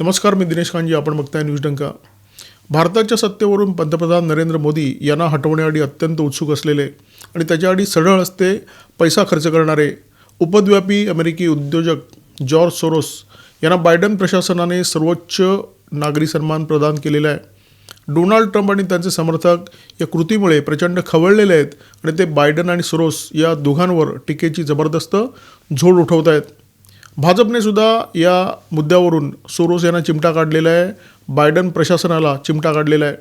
नमस्कार मी दिनेश कांजी आपण बघताय न्यूज डंका. भारताच्या सत्तेवरून पंतप्रधान नरेंद्र मोदी यांना हटवण्याआधी अत्यंत उत्सुक असलेले आणि त्याच्याआधी सरळ असते पैसा खर्च करणारे उपद्व्यापी अमेरिकी उद्योजक जॉर्ज सोरोस यांना बायडन प्रशासनाने सर्वोच्च नागरी सन्मान प्रदान केलेला आहे. डोनाल्ड ट्रम्प आणि त्यांचे समर्थक या कृतीमुळे प्रचंड खवळलेले आहेत आणि ते बायडन आणि सोरोस या दोघांवर टीकेची जबरदस्त झोड उठवत आहेत भाजपने सुद्धा या मुद्द्यावरून सोरोस यांना चिमटा काढलेला आहे. बायडन प्रशासनाला चिमटा काढलेला आहे.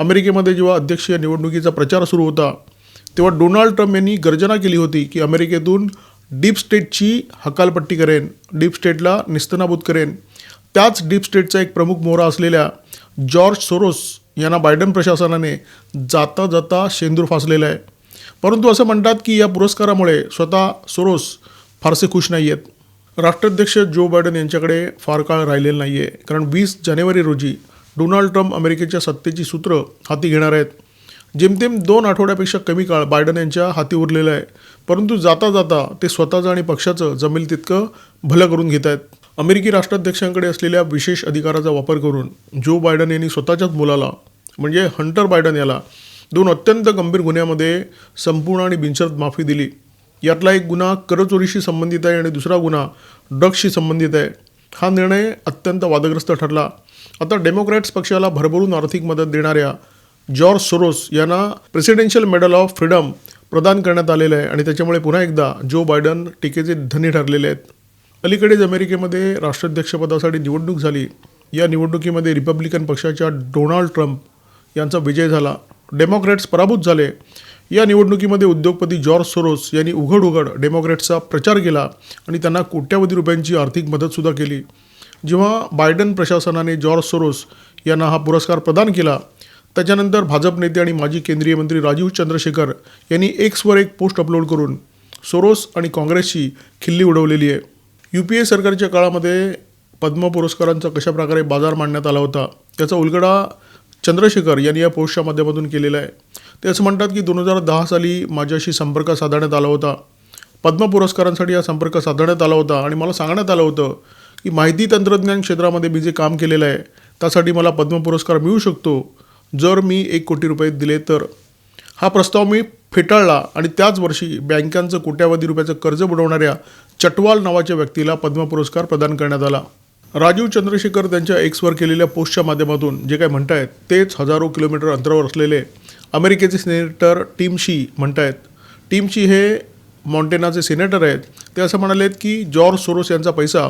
अमेरिकेमध्ये जेव्हा अध्यक्षीय निवडणुकीचा प्रचार सुरू होता तेव्हा डोनाल्ड ट्रम्प यांनी गर्जना केली होती की अमेरिकेतून डीप स्टेटची हकालपट्टी करेन डीप स्टेटला निस्तनाबूत करेन. त्याच डीप स्टेटचा एक प्रमुख मोहरा असलेल्या जॉर्ज सोरोस यांना बायडन प्रशासनाने जाता जाता शेंदूर फासलेला आहे. परंतु असं म्हणतात की या पुरस्कारामुळे स्वतः सोरोस फारसे खुश नाही आहेत राष्ट्राध्यक्ष जो बायडन यांच्याकडे फार काळ राहिलेलं नाही आहे कारण वीस जानेवारी रोजी डोनाल्ड ट्रम्प अमेरिकेच्या सत्तेची सूत्र हाती घेणार आहेत. जेमतेम दोन आठवड्यापेक्षा कमी काळ बायडन यांच्या हाती उरलेला आहे. परंतु जाता जाता ते स्वतःचं आणि पक्षाचं जमेल तितकं भलं करून घेत आहेत. अमेरिकी राष्ट्राध्यक्षांकडे असलेल्या विशेष अधिकाराचा वापर करून जो बायडन यांनी स्वतःच्याच मुलाला म्हणजे हंटर बायडन याला दोन अत्यंत गंभीर गुन्ह्यामध्ये संपूर्ण आणि बिनशर्त माफी दिली. यातला एक गुन्हा करचोरीशी संबंधित आहे आणि दुसरा गुन्हा ड्रग्सशी संबंधित आहे. हा निर्णय अत्यंत वादग्रस्त ठरला. आता डेमोक्रॅट्स पक्षाला भरभरून आर्थिक मदत देणाऱ्या जॉर्ज सोरोस यांना प्रेसिडेन्शियल मेडल ऑफ फ्रीडम प्रदान करण्यात आलेलं आहे आणि त्याच्यामुळे पुन्हा एकदा जो बायडन टीकेचे धनी ठरलेले आहेत. अलीकडेच अमेरिकेमध्ये राष्ट्राध्यक्षपदासाठी निवडणूक झाली. या निवडणुकीमध्ये रिपब्लिकन पक्षाच्या डोनाल्ड ट्रम्प यांचा विजय झाला. डेमोक्रॅट्स पराभूत झाले. या निवडणुकीमध्ये उद्योगपती जॉर्ज सोरोस यांनी उघड उघड डेमोक्रेट्सचा प्रचार केला आणि त्यांना कोट्यावधी रुपयांची आर्थिक मदतसुद्धा केली. जेव्हा बायडन प्रशासनाने जॉर्ज सोरोस यांना हा पुरस्कार प्रदान केला त्याच्यानंतर भाजप नेते आणि माजी केंद्रीय मंत्री राजीव चंद्रशेखर यांनी एक्सवर एक पोस्ट अपलोड करून सोरोस आणि काँग्रेसची खिल्ली उडवलेली आहे. यू पी ए सरकारच्या काळामध्ये पद्म पुरस्कारांचा कशाप्रकारे बाजार मांडण्यात आला होता त्याचा उलगडा चंद्रशेखर यांनी या पोस्टच्या माध्यमातून केलेला आहे. ते असं म्हणतात की दोन हजार दहा साली माझ्याशी संपर्क साधण्यात आला होता. पद्म पुरस्कारांसाठी हा संपर्क साधण्यात आला होता आणि मला सांगण्यात आलं होतं की माहिती तंत्रज्ञान क्षेत्रामध्ये मी जे काम केलेलं आहे त्यासाठी मला पद्म पुरस्कार मिळू शकतो जर मी एक कोटी रुपये दिले तर. हा प्रस्ताव मी फेटाळला आणि त्याच वर्षी बँकांचं कोट्यावधी रुपयाचं कर्ज बुडवणाऱ्या चटवाल नावाच्या व्यक्तीला पद्म पुरस्कार प्रदान करण्यात आला. राजीव चंद्रशेखर त्यांच्या एक्सवर केलेल्या पोस्टच्या माध्यमातून जे काय म्हणतायत तेच हजारो किलोमीटर अंतरावर असलेले अमेरिकेचे सिनेटर टीम शी आहेत टीम शी हे मॉन्टेनाचे सिनेटर आहेत. ते असं म्हणालेत की जॉर्ज सोरोस यांचा पैसा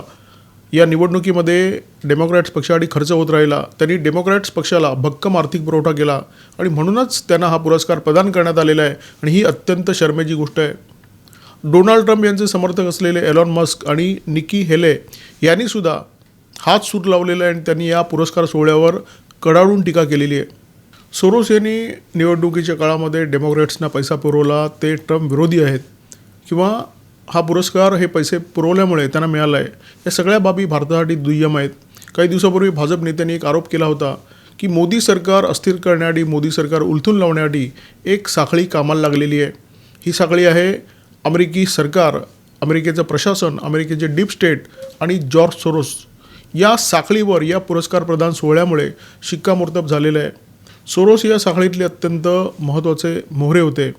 या निवडणुकीमध्ये डेमोक्रॅट्स पक्षासाठी खर्च होत राहिला. त्यांनी डेमोक्रॅट्स पक्षाला भक्कम आर्थिक पुरवठा केला आणि म्हणूनच त्यांना हा पुरस्कार प्रदान करण्यात आलेला आहे आणि ही अत्यंत शर्मेची गोष्ट आहे. डोनाल्ड ट्रम्प यांचे समर्थक असलेले एलॉन मस्क आणि निकी हेले यांनीसुद्धा हात सूर लावलेला आहे आणि त्यांनी या पुरस्कार सोहळ्यावर कडाडून टीका केलेली आहे. सोरोस यांनी निवडणुकीच्या काळामध्ये डेमोक्रेट्सना पैसा पुरवला ते ट्रम्प विरोधी आहेत किंवा हा पुरस्कार हे पैसे पुरवल्यामुळे त्यांना मिळाला आहे या सगळ्या बाबी भारतासाठी दुय्यम आहेत. काही दिवसापूर्वी भाजप नेत्यांनी एक आरोप केला होता की मोदी सरकार अस्थिर करण्यासाठी मोदी सरकार उलथून लावण्यासाठी एक साखळी कामाला लागलेली आहे. ही साखळी आहे अमेरिकी सरकार अमेरिकेचं प्रशासन अमेरिकेचे डीप स्टेट आणि जॉर्ज सोरोस. या साखळीवर या पुरस्कार प्रदान सोहळ्यामुळे शिक्कामोर्तब झालेलं आहे. सोरोस या साखळीतले अत्यंत महत्त्वाचे मोहरे होते.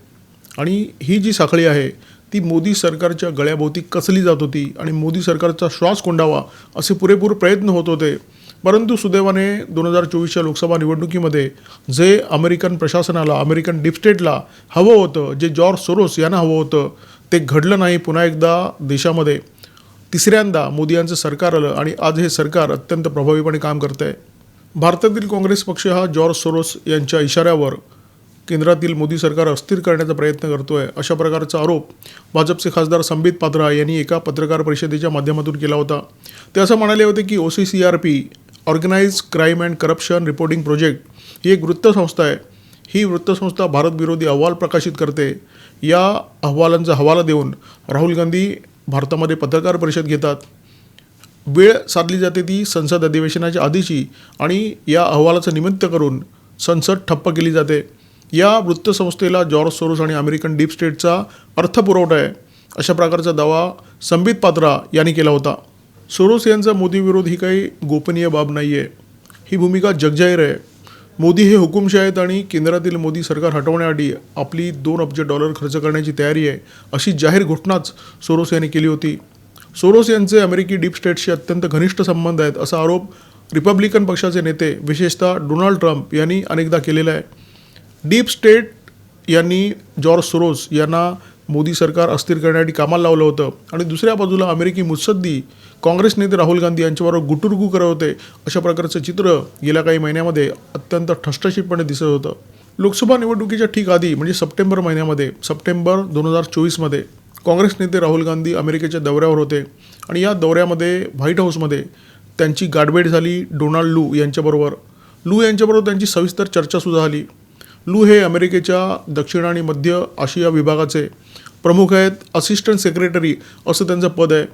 आणि ही जी साखळी आहे ती मोदी सरकारच्या गळ्याभोवती कसली जात होती आणि मोदी सरकारचा श्वास कोंडावा असे पुरेपूर प्रयत्न होत होते. परंतु सुदैवाने दोन हजार चोवीसच्या लोकसभा निवडणुकीमध्ये जे अमेरिकन प्रशासनाला अमेरिकन डिपस्टेटला हवं होतं जे जॉर्ज सोरोस यांना हवं होतं ते घडलं नाही. पुन्हा एकदा देशामध्ये तिसऱ्यांदा मोदी यांचं सरकार आलं आणि आज हे सरकार अत्यंत प्रभावीपणे काम करतं आहे भारतातील काँग्रेस पक्ष हा जॉर्ज सोरोस यांच्या इशाऱ्यावर केंद्रातील मोदी सरकार अस्थिर करण्याचा प्रयत्न करतो आहे अशा प्रकारचा आरोप भाजपचे खासदार संबित पात्रा यांनी एका पत्रकार परिषदेच्या माध्यमातून केला होता. ते असं म्हणाले होते की O C C R P organise crime and corruption reporting project ही एक वृत्तसंस्था आहे. ही वृत्तसंस्था भारतविरोधी अहवाल प्रकाशित करते. या अहवालांचा हवाला देऊन राहुल गांधी भारतामध्ये पत्रकार परिषद घेतात. वेळ साधली जाते ती संसद अधिवेशनाच्या आधीची आणि या अहवालाचं निमित्त करून संसद ठप्प केली जाते. या वृत्तसंस्थेला जॉर्ज सोरोस आणि अमेरिकन डीप स्टेटचा अर्थपुरवठा आहे अशा प्रकारचा दावा संबित पात्रा यांनी केला होता. सोरोस यांचा मोदीविरोध ही काही गोपनीय बाब नाही आहे ही भूमिका जगजाहीर आहे. मोदी हे हुकुमशाह आहेत आणि केंद्रातील मोदी सरकार हटवण्याआधी आपली दोन अब्ज डॉलर खर्च करण्याची तयारी आहे अशी जाहीर घोषणाच सोरोस यांनी केली होती. सोरोस यांचे अमेरिकी डीप स्टेटशी अत्यंत घनिष्ठ संबंध आहेत असा आरोप रिपब्लिकन पक्षाचे नेते विशेषतः डोनाल्ड ट्रम्प यांनी अनेकदा केलेला आहे. डीप स्टेट यांनी जॉर्ज सोरोस यांना मोदी सरकार अस्थिर करण्यासाठी कामाला लावलं होतं आणि दुसऱ्या बाजूला अमेरिकी मुत्सद्दी काँग्रेस नेते राहुल गांधी यांच्याबरोबर गुटुरगू करत होते अशा प्रकारचं चित्र गेल्या काही महिन्यामध्ये अत्यंत ठसठशीतपणे दिसत होतं. लोकसभा निवडणुकीच्या ठीक आधी म्हणजे सप्टेंबर महिन्यामध्ये सप्टेंबर दोन हजार चोवीसमध्ये काँग्रेस नेते राहुल गांधी अमेरिकेच्या दौऱ्यावर होते आणि या दौऱ्यामध्ये व्हाईट हाऊसमध्ये त्यांची गाठभेट झाली डोनाल्ड लू यांच्याबरोबर. लू यांच्याबरोबर त्यांची सविस्तर चर्चासुद्धा झाली. लू हे अमेरिकेच्या दक्षिण आणि मध्य आशिया विभागाचे प्रमुख आहेत असिस्टंट सेक्रेटरी असं त्यांचं पद आहे.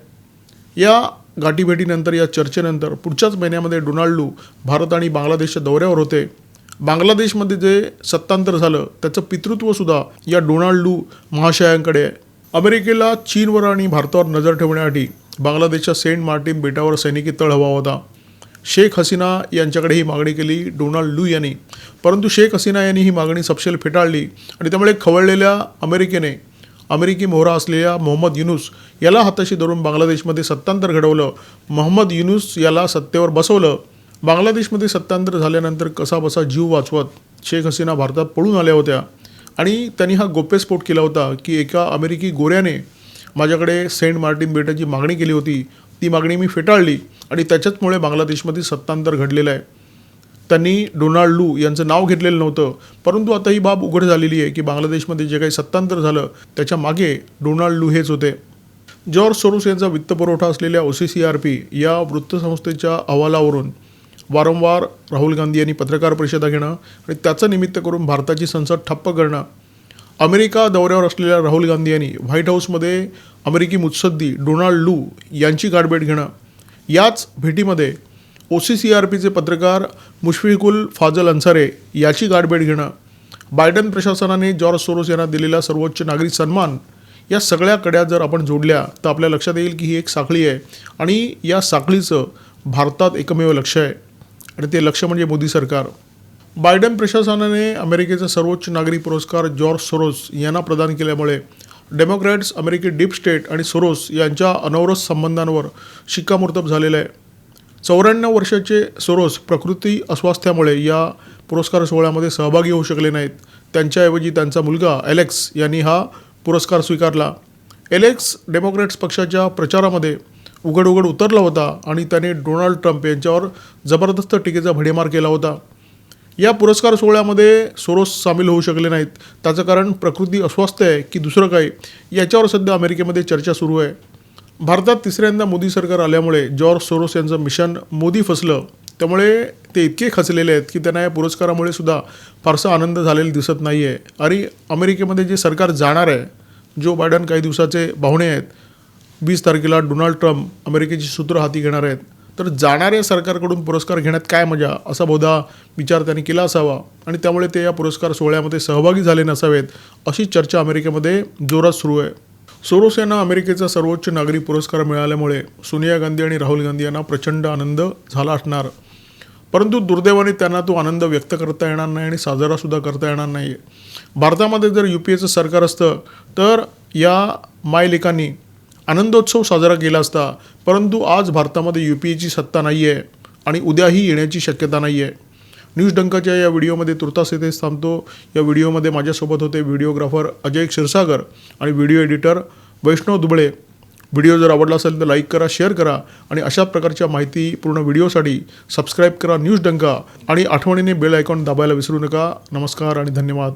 या गाठीभेटीनंतर या चर्चेनंतर पुढच्याच महिन्यामध्ये डोनाल्ड लू भारत आणि बांगलादेशच्या दौऱ्यावर होते. बांगलादेशमध्ये जे सत्तांतर झालं त्याचं पितृत्वसुद्धा या डोनाल्ड लू महाशयांकडे आहे. अमेरिकेला चीनवर आणि भारतावर नजर ठेवण्यासाठी बांगलादेशच्या सेंट मार्टिन बेटावर सैनिकी तळ हवा होता. शेख हसीना यांच्याकडे ही मागणी केली. डोनाल्ड लू यांनी. परंतु शेख हसीना यांनी ही मागणी सपशेल फेटाळली आणि त्यामुळे खवळलेल्या अमेरिकेने अमेरिकी मोहरा असलेल्या मोहम्मद युनुस याला हाताशी धरून बांगलादेशमध्ये सत्तांतर घडवलं. मोहम्मद युनुस याला सत्तेवर बसवलं. बांगलादेशमध्ये सत्तांतर झाल्यानंतर कसा बसा जीव वाचवत शेख हसीना भारतात पळून आल्या होत्या. आणि त्यांनी हा गोप्यस्फोट केला होता की एका अमेरिकी गोऱ्याने माझ्याकडे सेंट मार्टिन बेटाची मागणी केली होती. ती मागणी मी फेटाळली आणि त्याच्याचमुळे बांगलादेशमध्ये सत्तांतर घडलेलं आहे. त्यांनी डोनाल्ड लू यांचं नाव घेतलेलं नव्हतं परंतु आता ही बाब उघड झालेली आहे की बांगलादेशमध्ये जे काही सत्तांतर झालं त्याच्यामागे डोनाल्ड लू हेच होते. जॉर्ज सोरोस यांचा वित्तपुरवठा असलेल्या O C C R P या वृत्तसंस्थेच्या अहवालावरून वारंवार राहुल गांधी यांनी पत्रकार परिषदा घेणं आणि त्याचं निमित्त करून भारताची संसद ठप्प करणं. अमेरिका दौऱ्यावर असलेल्या राहुल गांधी यांनी व्हाईट हाऊसमध्ये अमेरिकी मुत्सद्दी डोनाल्ड लू यांची गाठभेट घेणं. याच भेटीमध्ये ओ सी सी आर पीचे पत्रकार मुशफिकुल फाजल अन्सारे याची गाठभेट घेणं. बायडन प्रशासनाने जॉर्ज सोरोस यांना दिलेला सर्वोच्च नागरी सन्मान या सगळ्या कड्या जर आपण जोडल्या तर आपल्या लक्षात येईल की ही एक साखळी आहे आणि या साखळीचं भारतात एकमेव लक्ष आहे. आणि ते लक्ष म्हणजे मोदी सरकार. बायडन प्रशासनाने अमेरिकेचा सर्वोच्च नागरी पुरस्कार जॉर्ज सोरोस यांना प्रदान केल्यामुळे डेमोक्रॅट्स अमेरिकी डीप स्टेट आणि सोरोस यांच्या अनवरस संबंधांवर शिक्कामोर्तब झालेलं आहे. चौऱ्याण्णव वर्षाचे सोरोस प्रकृती अस्वास्थ्यामुळे या पुरस्कार सोहळ्यामध्ये सहभागी होऊ शकले नाहीत. त्यांच्याऐवजी त्यांचा मुलगा एलेक्स यांनी हा पुरस्कार स्वीकारला. एलेक्स डेमोक्रॅट्स पक्षाच्या प्रचारामध्ये उघड उघड उतरला होता आणि त्याने डोनाल्ड ट्रम्प यांच्यावर जबरदस्त टीकेचा भडेमार केला होता. या पुरस्कार सोहळ्यामध्ये सोरोस सामील होऊ शकले नाहीत. त्याचं कारण प्रकृती अस्वस्थ आहे की दुसरं काही? याच्यावर सध्या अमेरिकेमध्ये चर्चा सुरू आहे. भारतात तिसऱ्यांदा मोदी सरकार आल्यामुळे जॉर्ज सोरोस यांचं मिशन मोदी फसलं. त्यामुळे ते इतके खचलेले आहेत की त्यांना या पुरस्कारामुळे सुद्धा फारसा आनंद झालेला दिसत नाही आहे आणि अमेरिकेमध्ये जे सरकार जाणार आहे जो बायडन काही दिवसाचे पाहुणे आहेत वीस तारखेला डोनाल्ड ट्रम्प अमेरिकेची सूत्र हाती घेणार आहेत. तर जाणाऱ्या सरकारकडून पुरस्कार घेण्यात काय मजा? असा बहुधा विचार त्यांनी केला असावा आणि त्यामुळे ते या पुरस्कार सोहळ्यामध्ये सहभागी झाले नसावेत अशी चर्चा अमेरिकेमध्ये जोरात सुरू आहे. सोरोस यांना अमेरिकेचा सर्वोच्च नागरी पुरस्कार मिळाल्यामुळे सोनिया गांधी आणि राहुल गांधी यांना प्रचंड आनंद झाला असणार. परंतु दुर्दैवाने त्यांना तो आनंद व्यक्त करता येणार नाही आणि साजरासुद्धा करता येणार नाही भारतामध्ये जर यू पी एचं सरकार असतं तर या मायलेकांनी आनंदोत्सव साजरा केला असता परंतु आज भारतामध्ये यू पी एची सत्ता नाही आहे आणि उद्याही येण्याची शक्यता नाही आहे न्यूज डंकाच्या या व्हिडिओमध्ये तुर्तास येथेच थांबतो. या व्हिडिओमध्ये माझ्यासोबत होते व्हिडिओग्राफर अजय क्षीरसागर आणि video editor Vaishnav Dubale. Video जर आवडला असेल तर लाईक करा शेअर करा आणि अशा प्रकारच्या माहिती पूर्ण व्हिडिओसाठी सबस्क्राईब करा न्यूज डंका आणि आठवणीने बेल आयकॉन दाबायला विसरू नका. नमस्कार आणि धन्यवाद.